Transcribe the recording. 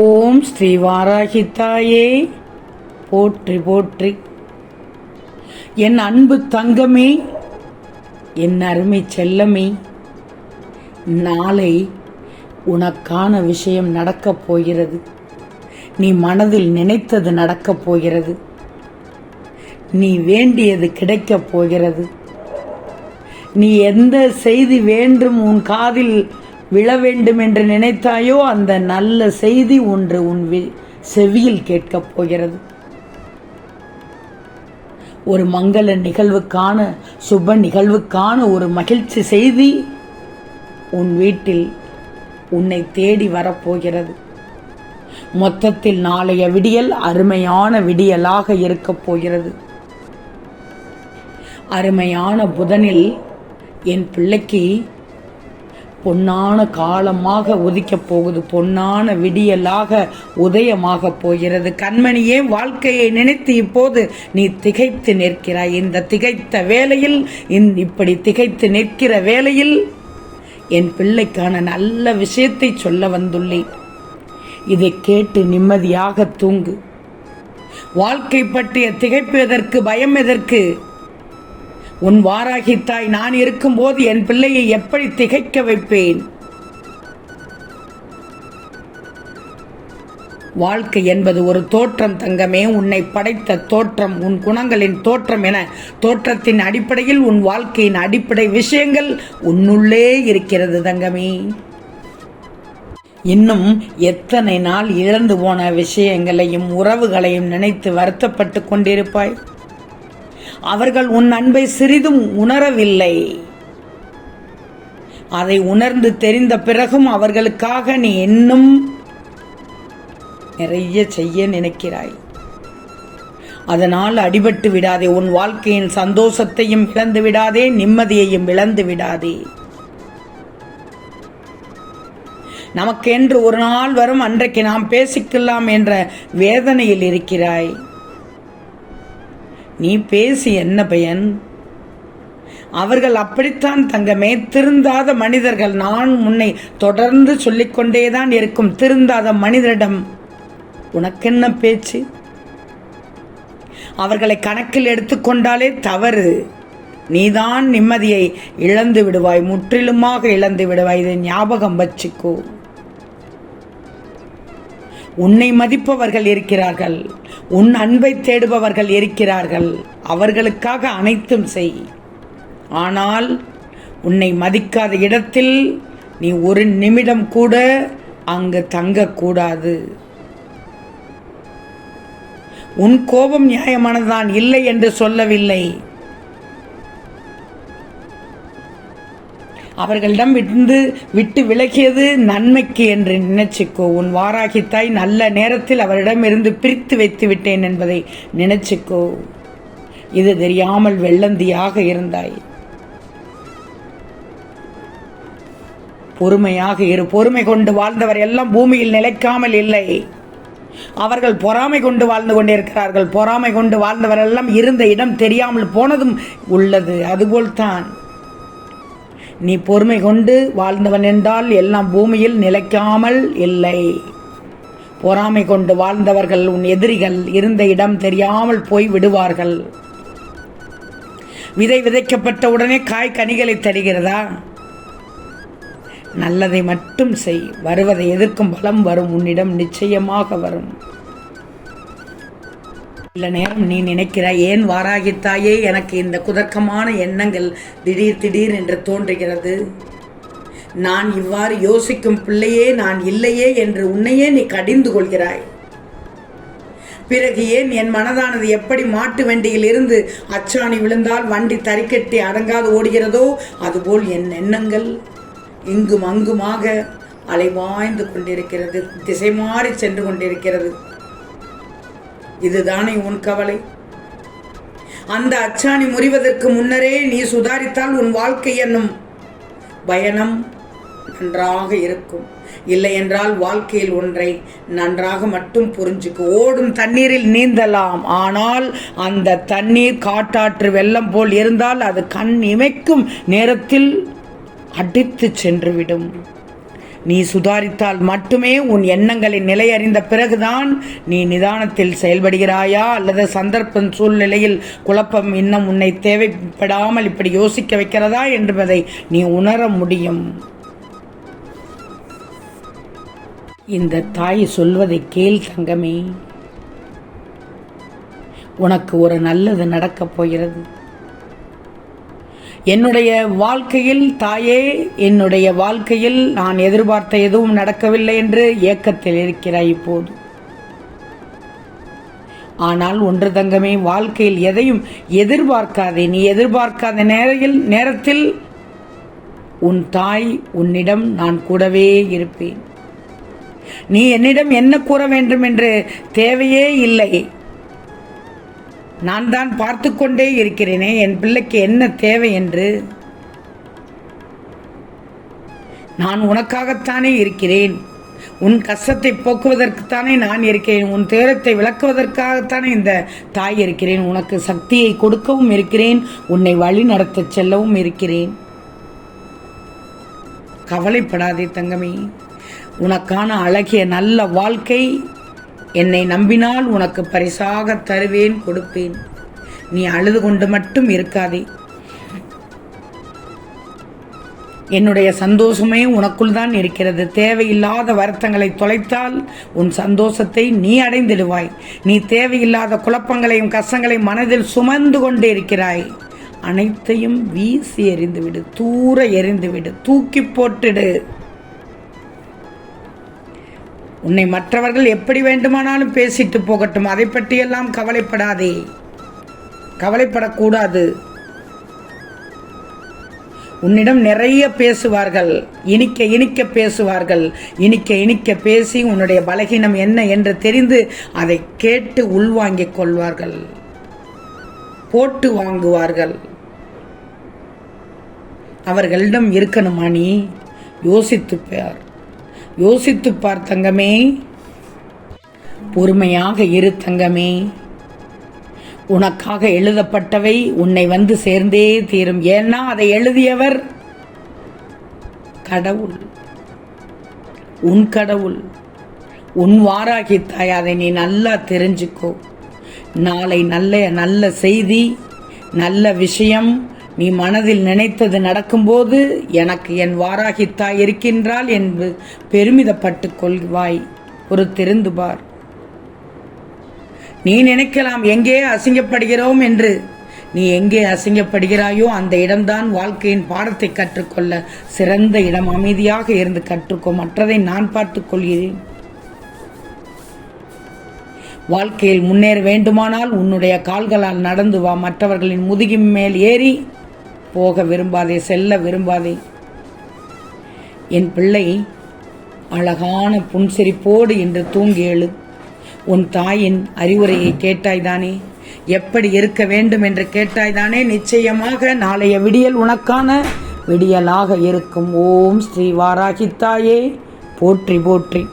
ஓம் ஸ்ரீ வாராகித்தாயே போற்றி போற்றி. என் அன்பு தங்கமே என் அருமை செல்லமே நாளை உனக்கான விஷயம் நடக்கப் போகிறது. நீ மனதில் நினைத்தது நடக்கப் போகிறது. நீ வேண்டியது கிடைக்கப் போகிறது. நீ எந்த செய்தி வேண்டும் உன் காதில் விழ வேண்டும் என்று நினைத்தாயோ அந்த நல்ல செய்தி ஒன்று உன் வி- செவியில் கேட்கப் போகிறது. ஒரு மங்கள நிகழ்வுக்கான சுப நிகழ்வுக்கான ஒரு மகிழ்ச்சி செய்தி உன் வீட்டில் உன்னை தேடி வரப்போகிறது. மொத்தத்தில் நாளைய விடியல் அருமையான விடியலாக இருக்கப் போகிறது. அருமையான புதனில் என் பிள்ளைக்கு பொன்னான காலமாக உதிக்கப் போகுது. பொன்னான விடியலாக உதயமாக போகிறது. கண்மணியே வாழ்க்கையை நினைத்து இப்போது நீ திகைத்து நிற்கிறாய். இந்த திகைத்த வேலையில் இப்படி திகைத்து நிற்கிற வேலையில் என் பிள்ளைக்கான நல்ல விஷயத்தை சொல்ல வந்துள்ளேன். இதை கேட்டு நிம்மதியாக தூங்கு. வாழ்க்கை பற்றிய திகைப்பு எதற்கு? பயம் எதற்கு? உன் வாராகி தாய் நான் இருக்கும்போது என் பிள்ளையை எப்படி திகைக்க வைப்பேன்? வாழ்க்கை என்பது ஒரு தோற்றம் தங்கமே உன்னை படைத்த தோற்றம் உன் குணங்களின் தோற்றம் என. தோற்றத்தின் அடிப்படையில் உன் வாழ்க்கையின் அடிப்படை விஷயங்கள் உன்னுள்ளே இருக்கிறது தங்கமே. இன்னும் எத்தனை நாள் இழந்து போன விஷயங்களையும் உறவுகளையும் நினைத்து வருத்தப்பட்டு கொண்டிருப்பாய்? அவர்கள் உன் அன்பை சிறிதும் உணரவில்லை. அதை உணர்ந்து தெரிந்த பிறகும் அவர்களுக்காக நீ இன்னும் நிறைய செய்ய நினைக்கிறாய். அதனால் அடிபட்டு விடாதே உன் வாழ்க்கையின் சந்தோஷத்தையும் இழந்து விடாதே நிம்மதியையும் இழந்து விடாதே. நமக்கென்று ஒரு நாள் வரும் அன்றைக்கு நாம் பேசிக்கலாம் என்ற வேதனையில் இருக்கிறாய். நீ பேசி என்ன பயன்? அவர்கள் அப்படித்தான் தங்கமே. திருந்தாத மனிதர்கள் நான் உன்னை தொடர்ந்து சொல்லிக்கொண்டேதான் இருக்கும். திருந்தாத மனிதரிடம் உனக்கென்ன பேச்சு? அவர்களை கணக்கில் எடுத்துக்கொண்டாலே தவறு. நீதான் நிம்மதியை இழந்து விடுவாய் முற்றிலுமாக இழந்து விடுவாய். இதை ஞாபகம் வச்சுக்கோ. உன்னை மதிப்பவர்கள் இருக்கிறார்கள். உன் அன்பை தேடுபவர்கள் இருக்கிறார்கள். அவர்களுக்காக அனைத்தும் செய். ஆனால் உன்னை மதிக்காத இடத்தில் நீ ஒரு நிமிடம் கூட அங்கு தங்கக்கூடாது. உன் கோபம் நியாயமானதுதான் இல்லை என்று சொல்லவில்லை. அவர்களிடம் விட்டு விட்டு விலகியது நன்மைக்கு என்று நினைச்சுக்கோ. உன் வாராகித்தாய் நல்ல நேரத்தில் அவரிடமிருந்து பிரித்து வைத்து விட்டேன் என்பதை நினைச்சுக்கோ. இது தெரியாமல் வெள்ளந்தியாக இருந்தாய். பொறுமையாக இரு. பொறுமை கொண்டு வாழ்ந்தவர் எல்லாம் பூமியில் நிலைக்காமல் இல்லை. அவர்கள் பொறாமை கொண்டு வாழ்ந்து கொண்டிருக்கிறார்கள். பொறாமை கொண்டு வாழ்ந்தவர் எல்லாம் இருந்த இடம் தெரியாமல் போனதும் உள்ளது. அதுபோல்தான். நீ பொறுமை கொண்டு வாழ்ந்தவன் என்றால் எல்லாம் பூமியில் நிலைக்காமல் இல்லை. பொறாமை கொண்டு வாழ்ந்தவர்கள் உன் எதிரிகள் இருந்த இடம் தெரியாமல் போய் விடுவார்கள். விதை விதைக்கப்பட்ட உடனே காய் கனிகளை தருகிறதா? நல்லதை மட்டும் செய் வருவதை எதிர்க்கும் பலம் வரும் உன்னிடம் நிச்சயமாக வரும். சில நேரம் நீ நினைக்கிறாய். ஏன் வாராகித்தாயே எனக்கு இந்த குதர்க்கமான எண்ணங்கள் திடீர் திடீர் என்று தோன்றுகிறது. நான் இவ்வாறு யோசிக்கும் பிள்ளையே நான் இல்லையே என்று உன்னையே நீ கடிந்து கொள்கிறாய். பிறகு ஏன் என் மனதானது எப்படி மாட்டு வண்டியில் இருந்து அச்சாணி விழுந்தால் வண்டி தறிக்கட்டி அடங்காது ஓடுகிறதோ அதுபோல் என் எண்ணங்கள் இங்கும் அங்குமாக அலைவாய்ந்து கொண்டிருக்கிறது திசை மாறி சென்று கொண்டிருக்கிறது. இதுதானே உன் கவலை? அந்த அச்சாணி முறிவதற்கு முன்னரே நீ சுதாரித்தால் உன் வாழ்க்கை என்னும் பயணம் நன்றாக இருக்கும். இல்லை என்றால் வாழ்க்கையில் ஒன்றை நன்றாக மட்டும் புரிஞ்சுக்கு. ஓடும் தண்ணீரில் நீந்தலாம். ஆனால் அந்த தண்ணீர் காட்டாற்று வெள்ளம் போல் இருந்தால் அது கண் இமைக்கும் நேரத்தில் அடித்து சென்றுவிடும். நீ சுதாரித்தால் மட்டுமே உன் எண்ணங்களின் நிலையறிந்த பிறகுதான் நீ நிதானத்தில் செயல்படுகிறாயா? அல்லது சந்தர்ப்பம் சூழ்நிலையில் குழப்பம் இன்னும் உன்னை தேவைப்படாமல் இப்படி யோசிக்க வைக்கிறதா என்பதை நீ உணர முடியும். இந்த தாய் சொல்வதை கேள் தங்கமே. உனக்கு ஒரு நல்லது நடக்கப் போகிறது. என்னுடைய வாழ்க்கையில் தாயே என்னுடைய வாழ்க்கையில் நான் எதிர்பார்த்த எதுவும் நடக்கவில்லை என்று ஏக்கத்தில் இருக்கிறாய் இப்போது. ஆனால் ஒன்று தங்கமே வாழ்க்கையில் எதையும் எதிர்பார்க்காதே நீ எதிர்பார்க்காத நேரையில் நேரத்தில் உன் தாய் உன்னிடம் நான் கூடவே இருப்பேன். நீ என்னிடம் என்ன கூற வேண்டும் என்று தேவையே இல்லை. நான் தான் பார்த்து கொண்டே இருக்கிறேனே என் பிள்ளைக்கு என்ன தேவை என்று? நான் உனக்காகத்தானே இருக்கிறேன். உன் கஷ்டத்தை போக்குவதற்குத்தானே நான் இருக்கிறேன். உன் துயரத்தை விளக்குவதற்காகத்தானே இந்த தாய் இருக்கிறேன். உனக்கு சக்தியை கொடுக்கவும் இருக்கிறேன். உன்னை வழி நடத்த செல்லவும் இருக்கிறேன். கவலைப்படாதே தங்கமே. உனக்கான அழகிய நல்ல வாழ்க்கை என்னை நம்பினால் உனக்கு பரிசாக தருவேன் கொடுப்பேன். நீ அழுது கொண்டு மட்டும் இருக்காதே. என்னுடைய சந்தோஷமே உனக்குள் தான் இருக்கிறது. தேவையில்லாத வருத்தங்களை தொலைத்தால் உன் சந்தோஷத்தை நீ அடைந்திடுவாய். நீ தேவையில்லாத குழப்பங்களையும் கஷ்டங்களையும் மனதில் சுமந்து கொண்டே இருக்கிறாய். அனைத்தையும் வீசி எறிந்துவிடு தூர எறிந்துவிடு தூக்கி போட்டுடு. உன்னை மற்றவர்கள் எப்படி வேண்டுமானாலும் பேசிட்டு போகட்டும். அதை பற்றியெல்லாம் கவலைப்படாதே. கவலைப்படக்கூடாது. உன்னிடம் நிறைய பேசுவார்கள். இனிக்க இனிக்க பேசுவார்கள். இனிக்க இனிக்க பேசி உன்னுடைய பலகீனம் என்ன என்று தெரிந்து அதை கேட்டு உள்வாங்கிக் கொள்வார்கள். போட்டு வாங்குவார்கள். அவர்களிடம் இருக்கணுமா நீ? யோசித்து பார். யோசித்து பார் தங்கமே. பொறுமையாக இரு தங்கமே. உனக்காக எழுதப்பட்டவை உன்னை வந்து சேர்ந்தே தீரும். ஏன்னா அதை எழுதியவர் கடவுள். உன் கடவுள். உன் வாராகி தாய் அதை நீ நல்லா தெரிஞ்சுக்கோ. நாளை நல்ல நல்ல செய்தி நல்ல விஷயம் நீ மனதில் நினைத்தது நடக்கும்போது எனக்கு என் வாராகி தாய் இருக்கின்றாள் என்று பெருமிதப்பட்டு கொள்வாய். ஒரு திருந்து பார் நீ நினைக்கலாம் எங்கே அசிங்கப்படுகிறோம் என்று. நீ எங்கே அசிங்கப்படுகிறாயோ அந்த இடம்தான் வாழ்க்கையின் பாடத்தை கற்றுக்கொள்ள சிறந்த இடம் அமைதியாக இருந்து கற்றுக்கோ. மற்றதை நான் பார்த்துக் கொள்கிறேன். வாழ்க்கையில் முன்னேற வேண்டுமானால் உன்னுடைய கால்களால் நடந்து வா. மற்றவர்களின் முதுகின் மேல் ஏறி போக விரும்பாதே செல்ல விரும்பாதே. என் பிள்ளை அழகான புன்சிரிப்போடு என்று தூங்கி எழு உன் தாயின் அறிவுரையை கேட்டாய்தானே? எப்படி இருக்க வேண்டும் என்று கேட்டாய்தானே? நிச்சயமாக நாளைய விடியல் உனக்கான விடியலாக இருக்கும். ஓம் ஸ்ரீ வாராகி தாயே போற்றி போற்றி.